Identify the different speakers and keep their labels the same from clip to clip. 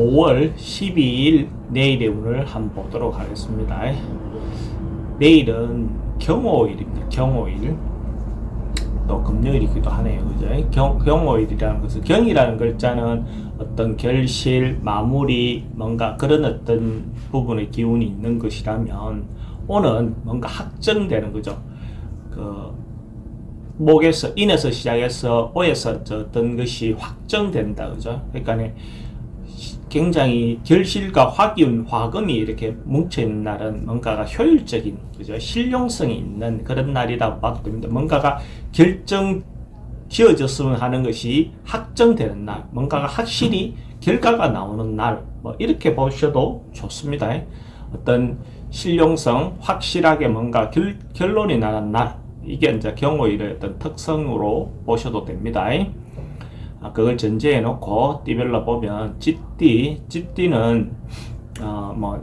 Speaker 1: 5월 12일 내일의 운을 한번 보도록 하겠습니다. 내일은 경호일입니다. 경호일. 또 금요일이기도 하네요. 그죠? 경, 경호일이라는 것은 경이라는 글자는 어떤 결실, 마무리, 뭔가 그런 어떤 부분의 기운이 있는 것이라면 오는 뭔가 확정되는 거죠. 그 목에서 인에서 시작해서 오에서 저 어떤 것이 확정된다 그죠? 그러니까 굉장히 결실과 확인, 화금이 이렇게 뭉쳐 있는 날은 뭔가가 효율적인 그죠? 실용성이 있는 그런 날이라고 봐도 됩니다. 뭔가가 결정 지어졌으면 하는 것이 확정되는 날, 뭔가가 확실히 결과가 나오는 날, 뭐 이렇게 보셔도 좋습니다. 어떤 실용성, 확실하게 뭔가 결, 결론이 나는 날, 이게 이제 경호일의 어떤 특성으로 보셔도 됩니다. 아, 그걸 전제해 놓고 띠별로 보면 찌띠, 찌띠는 어, 뭐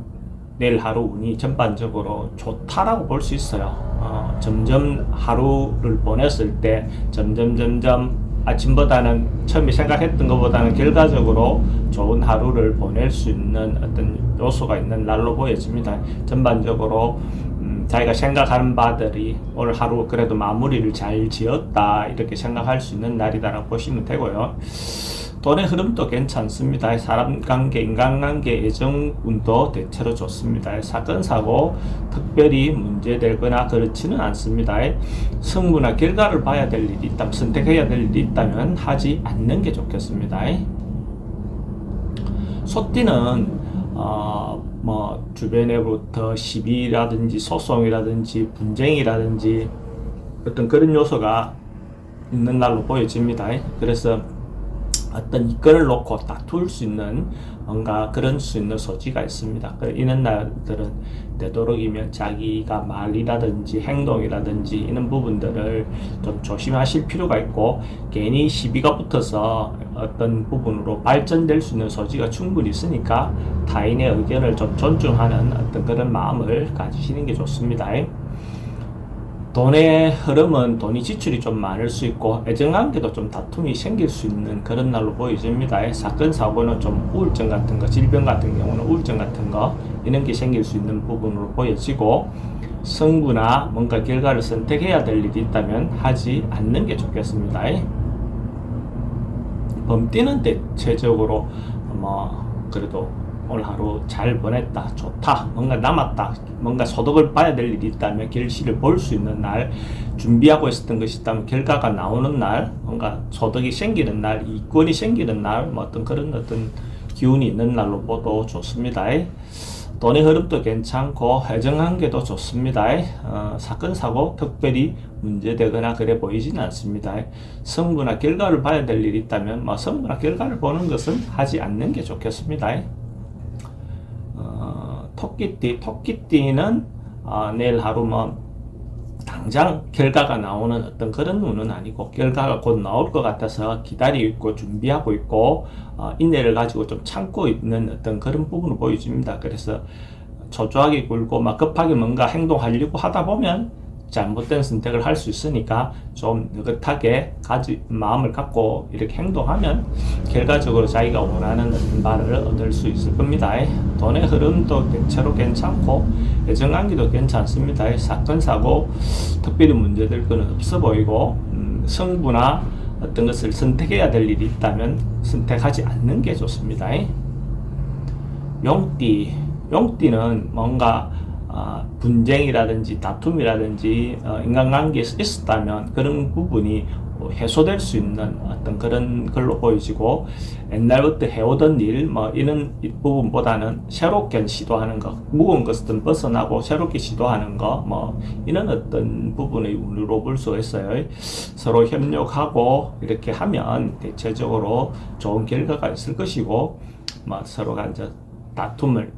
Speaker 1: 내일 하루 운이 전반적으로 좋다라고 볼 수 있어요. 어, 점점 하루를 보냈을 때 점점 점점 아침보다는 처음에 생각했던 것보다는 결과적으로 좋은 하루를 보낼 수 있는 어떤 요소가 있는 날로 보여집니다. 전반적으로 자기가 생각하는 바들이 오늘 하루 그래도 마무리를 잘 지었다 이렇게 생각할 수 있는 날이다라고 보시면 되고요. 돈의 흐름도 괜찮습니다. 사람 관계, 인간관계, 애정운도 대체로 좋습니다. 사건, 사고, 특별히 문제되거나 그렇지는 않습니다. 성부나 결과를 봐야 될 일이 있다면, 선택해야 될 일이 있다면 하지 않는 게 좋겠습니다. 소띠는, 어, 뭐 주변에부터 시비라든지 소송이라든지 분쟁이라든지 어떤 그런 요소가 있는 날로 보여집니다. 그래서 어떤 이권을 놓고 다툴 수 있는 뭔가 그런 수 있는 소지가 있습니다. 이런 날들은 되도록이면 자기가 말이라든지 행동이라든지 이런 부분들을 좀 조심하실 필요가 있고 괜히 시비가 붙어서 어떤 부분으로 발전될 수 있는 소지가 충분히 있으니까 타인의 의견을 좀 존중하는 어떤 그런 마음을 가지시는 게 좋습니다. 돈의 흐름은 돈이 지출이 좀 많을 수 있고 애정관계도 좀 다툼이 생길 수 있는 그런 날로 보여집니다. 사건 사고는 좀 우울증 같은 거, 질병 같은 경우는 우울증 같은 거 이런 게 생길 수 있는 부분으로 보여지고 성부나 뭔가 결과를 선택해야 될 일이 있다면 하지 않는 게 좋겠습니다. 범띠는 대체적으로 뭐 그래도 오늘 하루 잘 보냈다, 좋다, 뭔가 남았다, 뭔가 소득을 봐야 될 일이 있다면 결실을 볼 수 있는 날, 준비하고 있었던 것이 있다면 결과가 나오는 날, 뭔가 소득이 생기는 날, 이권이 생기는 날, 뭐 어떤 그런 어떤 기운이 있는 날로 보도 좋습니다. 돈의 흐름도 괜찮고 회정관계도 좋습니다. 어, 사건 사고 특별히 문제되거나 그래 보이지는 않습니다. 성부나 결과를 봐야 될 일이 있다면 뭐 성부나 결과를 보는 것은 하지 않는 게 좋겠습니다. 토끼띠, 토끼띠는 어, 내일 하루 뭐 당장 결과가 나오는 어떤 그런 운은 아니고 결과가 곧 나올 것 같아서 기다리고 있고 준비하고 있고 어, 인내를 가지고 좀 참고 있는 어떤 그런 부분을 보여줍니다. 그래서 초조하게 굴고 막 급하게 뭔가 행동하려고 하다 보면 잘못된 선택을 할 수 있으니까 좀 느긋하게 가지 마음을 갖고 이렇게 행동하면 결과적으로 자기가 원하는 바를 얻을 수 있을 겁니다. 돈의 흐름도 대체로 괜찮고 애정관계도 괜찮습니다. 사건 사고 특별히 문제될 것은 없어 보이고 음, 성부나 어떤 것을 선택해야 될 일이 있다면 선택하지 않는 게 좋습니다. 용띠 용띠는 뭔가 어, 분쟁이라든지 다툼이라든지 어, 인간관계에 있었다면 그런 부분이 해소될 수 있는 어떤 그런 걸로 보여지고 옛날부터 해오던 일 뭐 이런 부분보다는 새롭게 시도하는 것 무거운 것은 벗어나고 새롭게 시도하는 것 뭐 이런 어떤 부분의 운으로 볼 수 있어요. 서로 협력하고 이렇게 하면 대체적으로 좋은 결과가 있을 것이고 뭐 서로가 이제 다툼을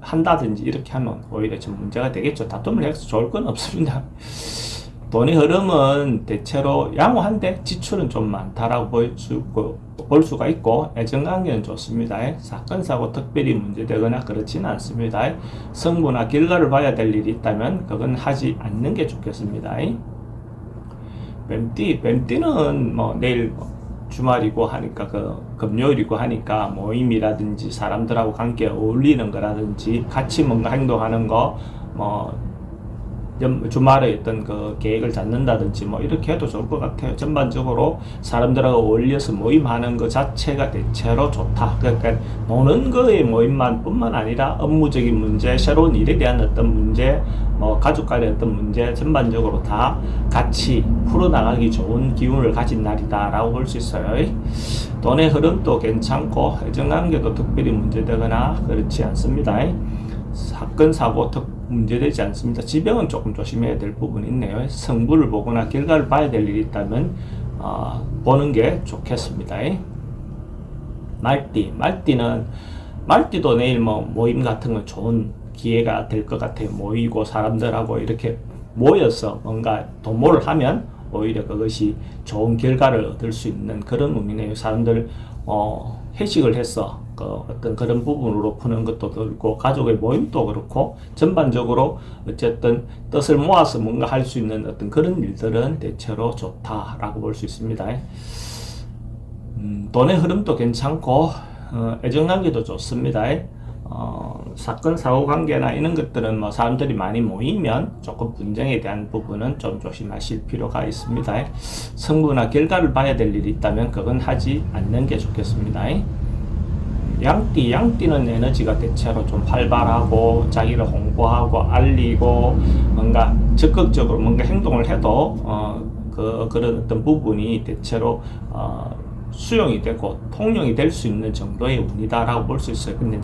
Speaker 1: 한다든지 이렇게 하면 오히려 좀 문제가 되겠죠. 다툼을 해서 좋을 건 없습니다. 돈의 흐름은 대체로 양호한데 지출은 좀 많다라고 볼, 수, 볼 수가 있고 애정관계는 좋습니다. 사건 사고 특별히 문제되거나 그렇지는 않습니다. 성부나 결과를 봐야 될 일이 있다면 그건 하지 않는 게 좋겠습니다. 뱀띠, 뱀띠는 뭐 내일 주말이고 하니까 그 금요일이고 하니까 모임이라든지 사람들하고 관계 어울리는 거라든지 같이 뭔가 행동하는 거 뭐 연- 주말에 어떤 그 계획을 잡는다든지 뭐 이렇게 해도 좋을 것 같아요. 전반적으로 사람들하고 어울려서 모임하는 것 자체가 대체로 좋다. 그러니까 노는 거의 모임만 뿐만 아니라 업무적인 문제, 새로운 일에 대한 어떤 문제, 뭐 가족 간의 어떤 문제 전반적으로 다 같이 풀어나가기 좋은 기운을 가진 날이다라고 볼 수 있어요. 돈의 흐름도 괜찮고 애정관계도 특별히 문제되거나 그렇지 않습니다. 사건 사고 특 문제되지 않습니다. 지병은 조금 조심해야 될 부분이 있네요. 성부를 보거나 결과를 봐야 될 일이 있다면 어, 보는 게 좋겠습니다. 말띠, 말띠는 말띠도 내일 뭐 모임 같은 건 좋은 기회가 될 것 같아요. 모이고 사람들하고 이렇게 모여서 뭔가 도모를 하면 오히려 그것이 좋은 결과를 얻을 수 있는 그런 의미네요. 사람들 어, 회식을 해서 그 어떤 그런 부분으로 푸는 것도 그렇고 가족의 모임도 그렇고 전반적으로 어쨌든 뜻을 모아서 뭔가 할 수 있는 어떤 그런 일들은 대체로 좋다라고 볼 수 있습니다. 음, 돈의 흐름도 괜찮고 어, 애정관계도 좋습니다. 어, 사건 사고 관계나 이런 것들은 뭐 사람들이 많이 모이면 조금 분쟁에 대한 부분은 좀 조심하실 필요가 있습니다. 성부나 결과를 봐야 될 일이 있다면 그건 하지 않는 게 좋겠습니다. 양띠, 양띠는 에너지가 대체로 좀 활발하고 자기를 홍보하고 알리고 뭔가 적극적으로 뭔가 행동을 해도 어, 그 그런 어떤 부분이 대체로 어, 수용이 되고 통용이 될 수 있는 정도의 운이다라고 볼 수 있어요. 근데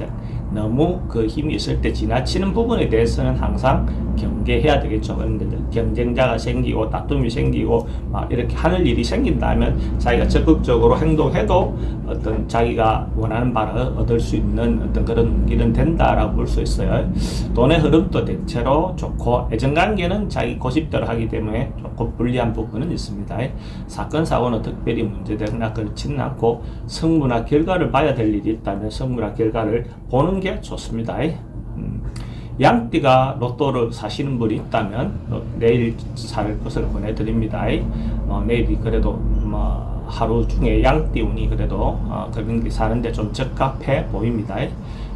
Speaker 1: 너무 그 힘이 있을 때 지나치는 부분에 대해서는 항상 경계해야 되겠죠. 그런데 경쟁자가 생기고 다툼이 생기고 막 이렇게 하는 일이 생긴다면 자기가 적극적으로 행동해도 어떤 자기가 원하는 바를 얻을 수 있는 어떤 그런 길은 된다라고 볼 수 있어요. 돈의 흐름도 대체로 좋고 애정관계는 자기 고집대로 하기 때문에 조금 불리한 부분은 있습니다. 사건 사고는 특별히 문제되거나 그렇지는 않고 성무나 결과를 봐야 될 일이 있다면 성무나 결과를 보는 게 좋습니다. 음, 양띠가 로또를 사시는 분이 있다면 어, 내일 살 것을 보내드립니다. 어, 내일이 그래도 뭐 하루 중에 양띠 운이 그래도 어, 그런 게 사는데 좀 적합해 보입니다.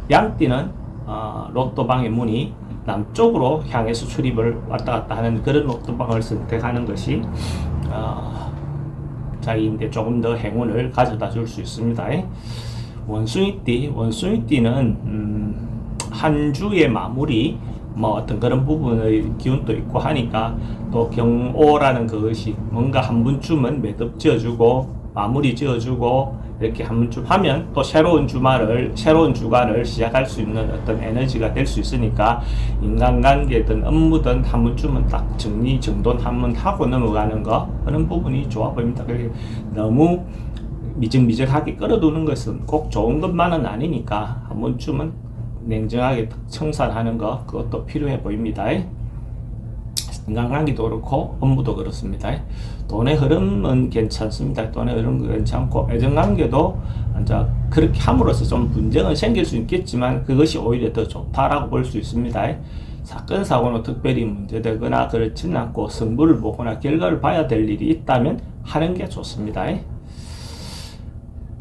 Speaker 1: 양띠는 어, 로또방의 문이 남쪽으로 향해서 출입을 왔다 갔다 하는 그런 로또방을 선택하는 것이 어, 자기인데 조금 더 행운을 가져다 줄 수 있습니다. 원숭이띠, 원숭이띠는 음, 한 주의 마무리 뭐 어떤 그런 부분의 기운도 있고 하니까 또 경오라는 그것이 뭔가 한 분쯤은 매듭 지어주고 마무리 지어주고 이렇게 한 분쯤 하면 또 새로운 주말을 새로운 주간을 시작할 수 있는 어떤 에너지가 될 수 있으니까 인간관계든 업무든 한 번쯤은 딱 정리 정돈 한번 하고 넘어가는 거 그런 부분이 좋아 보입니다. 너무 미적미적하게 끌어두는 것은 꼭 좋은 것만은 아니니까 한 번쯤은 냉정하게 청산하는 거 그것도 필요해 보입니다. 인간관계도 그렇고 업무도 그렇습니다. 돈의 흐름은 괜찮습니다. 돈의 흐름도 괜찮고 애정관계도 그렇게 함으로써 좀 분쟁은 생길 수 있겠지만 그것이 오히려 더 좋다라고 볼 수 있습니다. 사건 사고는 특별히 문제되거나 그렇지는 않고 승부를 보거나 결과를 봐야 될 일이 있다면 하는 게 좋습니다.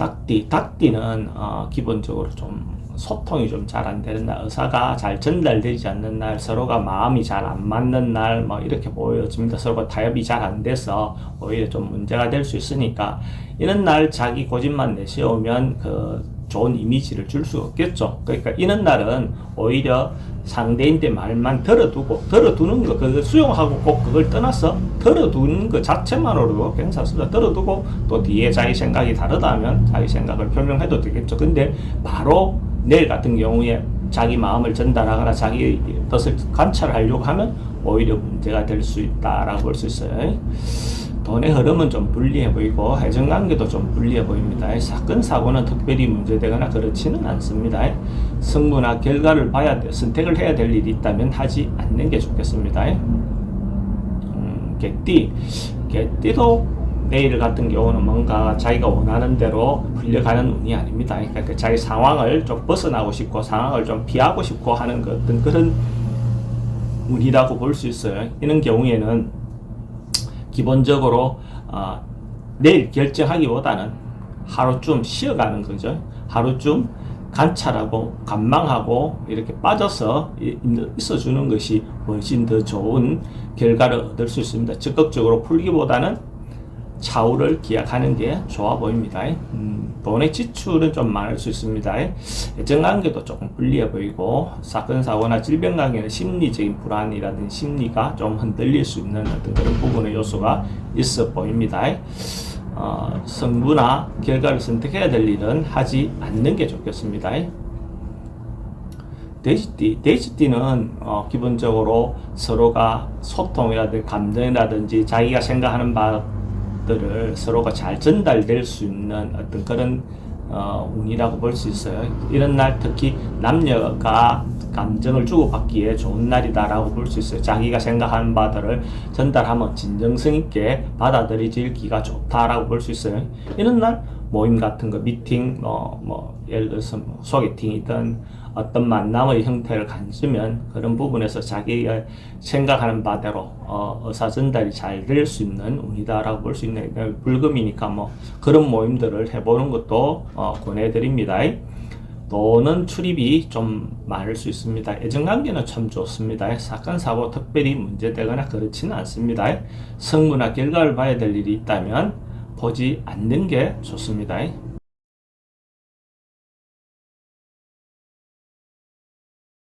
Speaker 1: 닭띠, 닭띠는 어, 기본적으로 좀 소통이 좀 잘 안 되는 날, 의사가 잘 전달되지 않는 날, 서로가 마음이 잘 안 맞는 날, 뭐 이렇게 보여집니다. 서로가 타협이 잘 안 돼서 오히려 좀 문제가 될 수 있으니까 이런 날 자기 고집만 내세우면 그 좋은 이미지를 줄 수 없겠죠. 그러니까 이런 날은 오히려 상대인의 말만 들어두고 들어두는 거 그걸 수용하고 꼭 그걸 떠나서 들어두는 것 자체만으로도 괜찮습니다. 들어두고 또 뒤에 자기 생각이 다르다면 자기 생각을 표명해도 되겠죠. 근데 바로 내일 같은 경우에 자기 마음을 전달하거나 자기 뜻을 관찰하려고 하면 오히려 문제가 될 수 있다라고 볼 수 있어요. 돈의 흐름은 좀 불리해 보이고 애정관계도 좀 불리해 보입니다. 사건 사고는 특별히 문제되거나 그렇지는 않습니다. 승부나 결과를 봐야 돼, 선택을 해야 될 일이 있다면 하지 않는 게 좋겠습니다. 음, 개띠, 개띠도 내일 같은 경우는 뭔가 자기가 원하는 대로 풀려가는 운이 아닙니다. 그러니까 그 자기 상황을 좀 벗어나고 싶고 상황을 좀 피하고 싶고 하는 그 어떤 그런 운이라고 볼 수 있어요. 이런 경우에는 기본적으로 어, 내일 결정하기보다는 하루쯤 쉬어가는 거죠. 하루쯤 관찰하고 관망하고 이렇게 빠져서 이- 있어주는 것이 훨씬 더 좋은 결과를 얻을 수 있습니다. 적극적으로 풀기보다는 차후를 기약하는 게 좋아 보입니다. 음, 돈의 지출은 좀 많을 수 있습니다. 애정 관계도 조금 불리해 보이고 사건 사고나 질병 관계는 심리적인 불안이라든지 심리가 좀 흔들릴 수 있는 어떤 그런 부분의 요소가 있어 보입니다. 어, 성부나 결과를 선택해야 될 일은 하지 않는 게 좋겠습니다. 데이지띠, 데이지띠는 어, 기본적으로 서로가 소통이라든지 감정이라든지 자기가 생각하는 바 들을 서로가 잘 전달될 수 있는 어떤 그런 어, 운이라고 볼 수 있어요. 이런 날 특히 남녀가 감정을 주고받기에 좋은 날이다라고 볼 수 있어요. 자기가 생각하는 바들을 전달하면 진정성 있게 받아들여지기가 좋다라고 볼 수 있어요. 이런 날 모임 같은 거 미팅 뭐, 뭐 예를 들어서 뭐 소개팅이든 어떤 만남의 형태를 가지면 그런 부분에서 자기가 생각하는 바대로 어, 의사 전달이 잘 될 수 있는 운이다라고 볼 수 있는 불금이니까 뭐 그런 모임들을 해보는 것도 어, 권해드립니다. 또는 출입이 좀 많을 수 있습니다. 애정관계는 참 좋습니다. 사건 사고 특별히 문제되거나 그렇지는 않습니다. 성무나 결과를 봐야 될 일이 있다면 보지 않는 게 좋습니다.